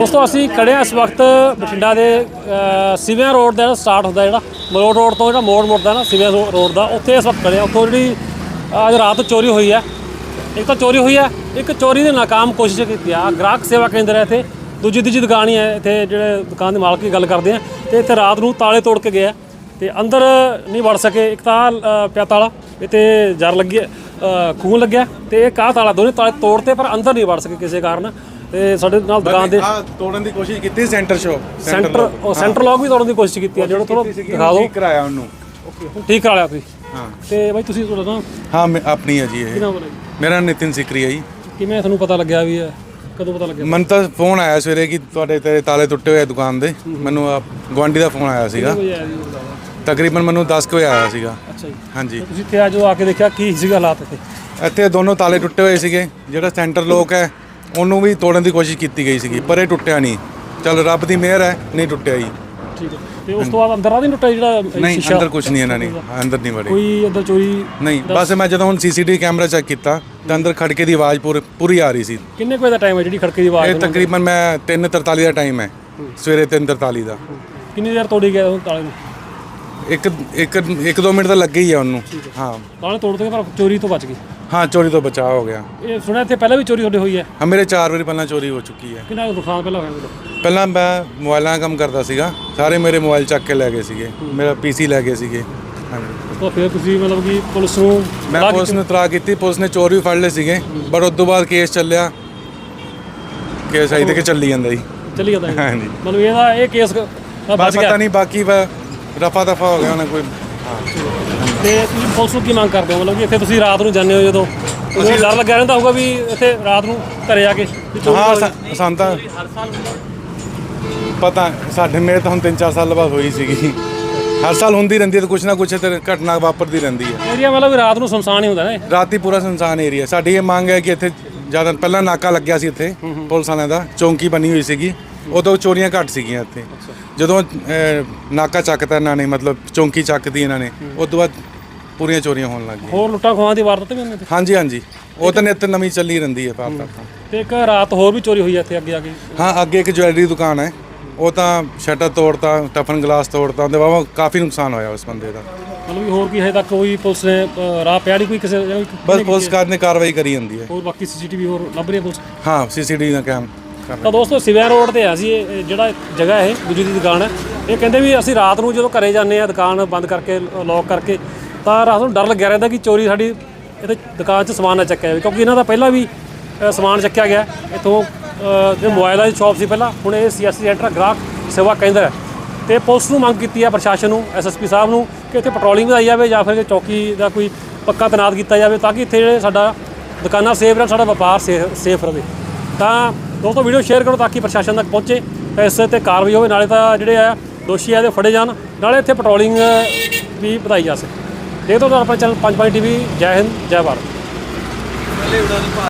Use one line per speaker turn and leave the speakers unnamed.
ਦੋਸਤੋ ਅਸੀਂ ਖੜੇ ਹਾਂ ਇਸ ਵਕਤ ਬਠਿੰਡਾ ਦੇ ਸਿਵਿਆਂ ਰੋਡ ਦਾ ਸਟਾਰਟ ਹੁੰਦਾ ਜਿਹੜਾ ਮਲੋਟ ਰੋਡ ਤੋਂ ਜਿਹੜਾ ਮੋੜ ਮੁੜਦਾ ਨਾ ਸਿਵਿਆਂ ਰੋ- ਰੋਡ ਦਾ ਉੱਥੇ ਇਸ ਵਕਤ ਖੜੇ ਹਾਂ। ਉੱਥੋਂ ਜਿਹੜੀ ਅੱਜ ਰਾਤ ਚੋਰੀ ਹੋਈ ਹੈ। ਇੱਕ ਤਾਂ ਚੋਰੀ ਹੋਈ ਹੈ ਇੱਕ ਚੋਰੀ ਦੀ ਨਾਕਾਮ ਕੋਸ਼ਿਸ਼ ਕੀਤੀ ਆ। ਗ੍ਰਾਹਕ ਸੇਵਾ ਕੇਂਦਰ ਹੈ ਇੱਥੇ ਦੂਜੀ ਤੀਜੀ ਦੁਕਾਨ ਹੀ ਹੈ ਇੱਥੇ ਜਿਹੜੇ ਦੁਕਾਨ ਦੇ ਮਾਲਕ ਦੀ ਗੱਲ ਕਰਦੇ ਆ। ਤੇ ਇੱਥੇ ਰਾਤ ਨੂੰ ਤਾਲੇ ਤੋੜ ਕੇ ਗਿਆ ਤੇ ਅੰਦਰ ਨਹੀਂ ਵੜ ਸਕੇ ਇੱਕ ਤਾਂ ਪਿਆ ਤਾਲਾ ਇੱਥੇ ਜਰ ਲੱਗੀ ਹੈ, ਖੂਨ ਲੱਗਿਆ। ਤੇ ਇਹ ਕਾਹ ਤਾਲਾ ਦੋਨੇ ਤਾਲੇ ਤੋੜਤੇ ਪਰ ਅੰਦਰ ਨਹੀਂ ਵੜ ਸਕੇ ਕਿਸੇ ਕਾਰਨ। ਤੇ ਸਾਡੇ ਨਾਲ ਦੁਕਾਨ ਦੇ
ਆ ਤੋੜਨ ਦੀ ਕੋਸ਼ਿਸ਼ ਕੀਤੀ ਸੈਂਟਰ ਸ਼ੋ
ਸੈਂਟਰ ਉਹ ਸੈਂਟਰ ਲੌਕ ਵੀ ਤੋੜਨ ਦੀ ਕੋਸ਼ਿਸ਼ ਕੀਤੀ ਹੈ ਜਿਹੜਾ ਥੋੜਾ ਦਿਖਾ ਦਿਓ।
ਠੀਕ ਕਰਾਇਆ ਉਹਨੂੰ।
ਠੀਕ ਕਰਾ ਲਿਆ ਤੁਸੀਂ?
ਹਾਂ।
ਤੇ ਬਾਈ ਤੁਸੀਂ ਤੁਹਾਡਾ ਨਾਮ?
ਹਾਂ ਮੈਂ- ਆਪਣੀ ਹੈ ਜੀ ਇਹ।
ਹੈ?
ਮੇਰਾ ਨਿਤਿਨ ਸਿਕਰੀ ਹੈ ਜੀ।
ਕਿਵੇਂ ਤੁਹਾਨੂੰ ਪਤਾ ਲੱਗਿਆ ਵੀ ਇਹ ਕਦੋਂ ਪਤਾ ਲੱਗਿਆ?
ਮਨ ਤਾਂ ਫੋਨ ਆਇਆ ਸਵੇਰੇ ਕਿ ਤੁਹਾਡੇ ਤੇਰੇ ਤਾਲੇ ਟੁੱਟੇ ਹੋਏ ਆ ਦੁਕਾਨ ਦੇ। ਮੈਨੂੰ ਆ ਗਵਾਂਡੀ ਦਾ ਫੋਨ ਆਇਆ ਸੀਗਾ।
ਜੀ।
ਤਕਰੀਬਨ ਮੈਨੂੰ 10 ਕੁ ਵਜੇ ਆਇਆ ਸੀਗਾ।
ਅੱਛਾ ਜੀ।
ਹਾਂਜੀ।
ਤੁਸੀਂ ਇੱਥੇ ਅੱਜ ਆ ਕੇ ਦੇਖਿਆ ਕੀ ਸੀਗਾ ਹਾਲਾਤ ਇੱਥੇ।
ਇੱਥੇ ਦੋਨੋਂ ਤਾਲੇ ਟੁੱਟੇ ਹੋਏ ਸੀਗੇ ਜਿਹੜਾ ਸੈਂਟਰ ਲੋਕ ਹੈ ਉਹਨੂੰ ਵੀ ਤੋੜਨ ਦੀ ਕੋਸ਼ਿਸ਼ ਕੀਤੀ ਗਈ ਸੀਗੀ ਪਰ ਇਹ ਟੁੱਟਿਆ ਨਹੀਂ। ਚਲ ਰੱਬ ਦੀ ਮਿਹਰ ਹੈ ਨਹੀਂ ਟੁੱਟਿਆ ਜੀ।
ਠੀਕ ਹੈ। ਤੇ ਉਸ ਤੋਂ ਬਾਅਦ ਅੰਦਰ ਆ ਨਹੀਂ ਟੁੱਟਿਆ ਜਿਹੜਾ
ਨਹੀਂ
ਸ਼ੀਸ਼ਾ?
ਅੰਦਰ ਕੁਝ ਨਹੀਂ ਇਹਨਾਂ ਨੇ ਅੰਦਰ ਨਹੀਂ ਵੜੇ।
ਕੋਈ ਅੰਦਰ ਚੋਰੀ
ਨਹੀਂ ਬਸ ਮੈਂ ਜਦੋਂ ਹੁਣ ਸੀਸੀਟੀਵੀ ਕੈਮਰਾ ਚੈੱਕ ਕੀਤਾ ਤਾਂ ਅੰਦਰ ਖੜਕੇ ਦੀ ਆਵਾਜ਼ ਪੂਰੀ ਪੂਰੀ ਆ ਰਹੀ ਸੀ।
ਕਿੰਨੇ ਕੁ ਵਜੇ ਦਾ ਟਾਈਮ ਹੈ ਜਿਹੜੀ ਖੜਕੇ ਦੀ ਆਵਾਜ਼
ਇਹ ਤਕਰੀਬਨ ਮੈਂ 3:43 ਦਾ ਟਾਈਮ ਹੈ ਸਵੇਰੇ 3:43 ਦਾ।
ਕਿੰਨੀ ਦੇਰ ਤੋੜੀ ਗਿਆ ਉਹ ਤਾਲੇ ਨੂੰ?
ਇੱਕ ਇੱਕ ਇੱਕ ਦੋ ਮਿੰਟ ਤਾਂ ਲੱਗੇ ਹੀ ਆ ਉਹਨੂੰ। ਹਾਂ।
ਤਾਲੇ ਤੋੜ ਕੇ ਪਰ ਚੋਰੀ ਤੋਂ ਬਚ ਗਈ
ਹਾਂ ਚੋਰੀ ਤੋਂ ਬਚਾਅ ਹੋ ਗਿਆ।
ਇਹ ਸੁਣਿਆ ਇੱਥੇ ਪਹਿਲਾਂ ਵੀ ਚੋਰੀ ਤੁਹਾਡੇ ਹੋਈ ਹੈ?
ਹਾਂ ਮੇਰੇ 4 ਵਾਰੀ ਪਹਿਲਾਂ ਚੋਰੀ ਹੋ ਚੁੱਕੀ ਹੈ।
ਕਿੰਨਾ ਕੁ ਨੁਕਸਾਨ ਪਹਿਲਾਂ ਹੋਇਆ ਤੁਹਾਡਾ?
ਪਹਿਲਾਂ ਮੈਂ ਮੋਬਾਈਲਾਂ ਦਾ ਕੰਮ ਕਰਦਾ ਸੀਗਾ। ਸਾਰੇ ਮੇਰੇ ਮੋਬਾਈਲ ਚੱਕ ਕੇ ਲੈ ਗਏ ਸੀਗੇ। ਮੇਰਾ ਪੀਸੀ ਲੈ ਗਏ ਸੀਗੇ। ਹਾਂਜੀ।
ਤੋਂ ਫਿਰ ਤੁਸੀਂ ਮਤਲਬ ਕਿ ਪੁਲਿਸ ਨੂੰ
ਮੈਂ ਪੁਲਿਸ ਨੂੰ ਇਤਲਾਹ ਕੀਤੀ। ਪੁਲਿਸ ਨੇ ਚੋਰ ਵੀ ਫੜ ਲਏ ਸੀਗੇ। ਪਰ ਉਸ ਤੋਂ ਬਾਅਦ ਕੇਸ ਚੱਲਿਆ। ਕੇਸ ਆਈ ਤੇ ਕਿ ਚੱਲੀ ਜਾਂਦਾ ਜੀ?
ਚੱਲੀ ਜਾਂਦਾ ਹੈ।
ਹਾਂਜੀ।
ਮਤਲਬ ਇਹਦਾ ਇਹ ਕੇਸ
ਬਸ
ਗਿਆ।
ਪਤਾ ਨਹੀਂ ਬਾਕੀ ਰਫਾ ਦਫਾ ਹੋ ਗਿਆ ਉਹਨੇ ਕੋਈ।
ਤੇ ਤੁਸੀਂ ਪੁਲਿਸ ਨੂੰ ਕੀ ਮੰਗ ਕਰਦੇ ਹੋ? ਮਤਲਬ ਕਿ ਇੱਥੇ ਤੁਸੀਂ ਰਾਤ ਨੂੰ ਜਾਂਦੇ ਹੋ ਜਦੋਂ? ਤੁਸੀਂ ਡਰ ਲੱਗਿਆ ਰਹਿੰਦਾ ਹੋਊਗਾ ਵੀ ਇੱਥੇ ਰਾਤ ਨੂੰ ਘਰੇ ਆ ਕੇ ਵੀ ਚੋਰੀ
ਹਾਂ
ਹੋ
ਸਾ- ਸਾਨੂੰ ਤਾਂ ਪਤਾ ਸਾਡੇ ਮੇਰੇ ਤਾਂ ਹੁਣ 3-4 ਸਾਲ ਬਾਅਦ ਹੋਈ ਸੀਗੀ। ਹਰ ਸਾਲ ਹੁੰਦੀ ਰਹਿੰਦੀ ਹੈ ਤਾਂ ਕੁਛ ਨਾ ਕੁਛ ਤੇ ਘਟਨਾ ਵਾਪਰਦੀ ਰਹਿੰਦੀ ਹੈ।
ਏਰੀਆ ਮਤਲਬ ਵੀ ਰਾਤ ਨੂੰ ਸੁਨਸਾਨ ਹੀ ਹੁੰਦਾ ਨਾ ਇਹ।
ਰਾਤੀ ਪੂਰਾ ਸੁਨਸਾਨ ਏਰੀਆ। ਸਾਡੀ ਇਹ ਮੰਗ ਹੈ ਕਿ ਇੱਥੇ ਜ਼ਿਆਦਾ ਪਹਿਲਾਂ ਨਾਕਾ ਲੱਗਿਆ ਸੀ ਇੱਥੇ ਪੁਲਿਸ ਵਾਲਿਆਂ ਦਾ। ਚੌਂਕੀ ਬਣੀ ਹੋਈ ਸੀਗੀ। ਉਦੋਂ ਚੋਰੀਆਂ ਘੱਟ ਸੀਗੀਆਂ ਇੱਥੇ। ਜਦੋਂ ਅਹ, ਨਾਕਾ ਚੱਕਤਾ ਇਹਨਾਂ ਨੇ ਮਤਲਬ ਚੌਂਕੀ ਚੱਕਦੀ ਇਹਨਾਂ ਨੇ ਉਸ ਤੋਂ ਬਾਅਦ ਪੂਰੀਆਂ ਚੋਰੀਆਂ ਹੋਣ ਲੱਗ ਗਈਆਂ।
ਹੋਰ ਲੁੱਟਾਂ ਖੋਹਾਂ ਦੀ ਵਾਰਦਾਤ ਵੀ ਹੁੰਦੀ ਇੱਥੇ
ਹਾਂਜੀ ਹਾਂਜੀ। ਉਹ ਤਾਂ ਨਿੱਤ ਨਵੀਂ ਚੱਲੀ ਰਹਿੰਦੀ ਹੈ ਪਾਪ ਤੱਕ
ਤੇ ਇੱਕ ਰਾਤ ਹੋਰ ਵੀ ਚੋਰੀ ਹੋਈ ਹੈ ਇੱਥੇ ਅੱਗੇ ਆ ਕੇ?
ਹਾਂ ਅੱਗੇ ਇੱਕ ਜੁਐਲਰੀ ਦੁਕਾਨ ਹੈ। ਉਹ ਤਾਂ ਸ਼ਟਰ ਤੋੜਤਾ ਟਫਨ ਗਲਾਸ ਤੋੜਤਾ ਉਹਦੇ ਬਾਬਾ ਕਾਫੀ ਨੁਕਸਾਨ ਹੋਇਆ ਉਸ ਬੰਦੇ ਦਾ।
ਮਤਲਬ ਵੀ ਹੋਰ ਕੀ ਹਜੇ ਤੱਕ ਕੋਈ ਪੁਲਿਸ ਨੇ ਅ, ਰਾਹ ਪਿਆ ਨਹੀਂ ਕੋਈ ਕਿਸੇ ਜਾਂ ਕੋਈ-
ਬਸ ਪੁਲਿਸ ਕਾਰ ਨੇ ਕਾਰਵਾਈ ਕਰੀ ਜਾਂਦੀ ਹੈ।
ਹੋਰ ਬਾਕੀ ਸੀਸੀਟੀਵੀ ਹੋਰ ਲੱਭ ਰਹੀ ਹੈ ਪੁਲਿਸ?
ਹਾਂ ਸੀਸੀਟੀਵੀ ਦਾ ਕੈਮ।
ਤਾਂ ਦੋਸਤੋ ਸਿਵਿਆਂ ਰੋਡ ਤੇ ਆ ਸੀ ਇਹ ਜਿਹੜਾ ਜਗ੍ਹਾ ਇਹ ਦੂਜੀ ਦੀ ਦੁਕਾਨ ਹੈ। ਇਹ ਕਹਿੰਦੇ ਵੀ ਅਸੀਂ ਰਾਤ ਨੂੰ ਜਦੋਂ ਘਰੇ ਜਾਂਦੇ ਆ ਦੁਕਾਨ ਬੰਦ ਕਰਕੇ ਲੌਕ ਕਰਕੇ ਤਾਂ ਰਾਤ ਨੂੰ ਡਰ ਲੱਗਿਆ ਰਹਿੰਦਾ ਕਿ ਚੋਰੀ ਸਾਡੀ ਇਹਦੇ ਦੁਕਾਨ 'ਚ ਸਮਾਨ ਨਾ ਚੱਕਿਆ ਜਾਵੇ। ਕਿਉਂਕਿ ਇਹਨਾਂ ਦਾ ਪਹਿਲਾਂ ਵੀ ਸਮਾਨ ਚੱਕਿਆ ਗਿਆ। ਇੱਥੋਂ ਅ, ਜੋ ਮੋਬਾਈਲਾਂ ਦੀ ਸ਼ਾਪ ਸੀ ਪਹਿਲਾਂ ਹੁਣ ਇਹ ਸੀਐਸਸੀ ਸੈਂਟਰ ਗ੍ਰਾਹਕ ਸੇਵਾ ਕੇਂਦਰ ਹੈ। ਤੇ ਪੁਲਿਸ ਨੂੰ ਮੰਗ ਕੀਤੀ ਹੈ ਪ੍ਰਸ਼ਾਸਨ ਨੂੰ ਐਸਐਸਪੀ ਸਾਹਿਬ ਨੂੰ ਕਿ ਇੱਥੇ ਪੈਟਰੋਲਿੰਗ ਵਧਾਈ ਜਾਵੇ ਜਾਂ ਫਿਰ ਚੌਕੀ ਦਾ ਕੋਈ ਪੱਕਾ ਤੈਨਾਤ ਕੀਤਾ ਜਾਵੇ ਤਾਂ ਕਿ ਇੱਥੇ ਜਿਹੜੇ ਸਾਡਾ ਦੁਕਾਨਾਂ ਸੇਫ ਰਹਿਣ ਸਾਡਾ ਵਪਾਰ ਸੇਫ ਰਹੇ। ਤਾਂ ਦੋਸਤੋ, ਵੀਡੀਓ ਸ਼ੇਅਰ ਕਰੋ ਤਾਂ ਕਿ ਪ੍ਰਸ਼ਾਸਨ ਤੱਕ ਪਹੁੰਚੇ। ਇਸ ਤੇ ਕਾਰਵਾਈ ਹੋਵੇ, ਨਾਲੇ ਤਾਂ ਜਿਹੜੇ ਆ, ਦੋਸ਼ੀ ਆ, ਇਹਦੇ ਫੜੇ ਜਾਣ। ਨਾਲੇ ਇੱਥੇ ਪੈਟਰੋਲਿੰਗ ਵੀ ਵਧਾਈ ਜਾ ਸਕੇ। ਦੇਖੋ ਤਾਂ ਆਪਣਾ ਚੈਨਲ ਪੰਜ ਪੰਜ ਟੀਵੀ, ਜੈ ਹਿੰਦ, ਜੈ ਭਾਰਤ।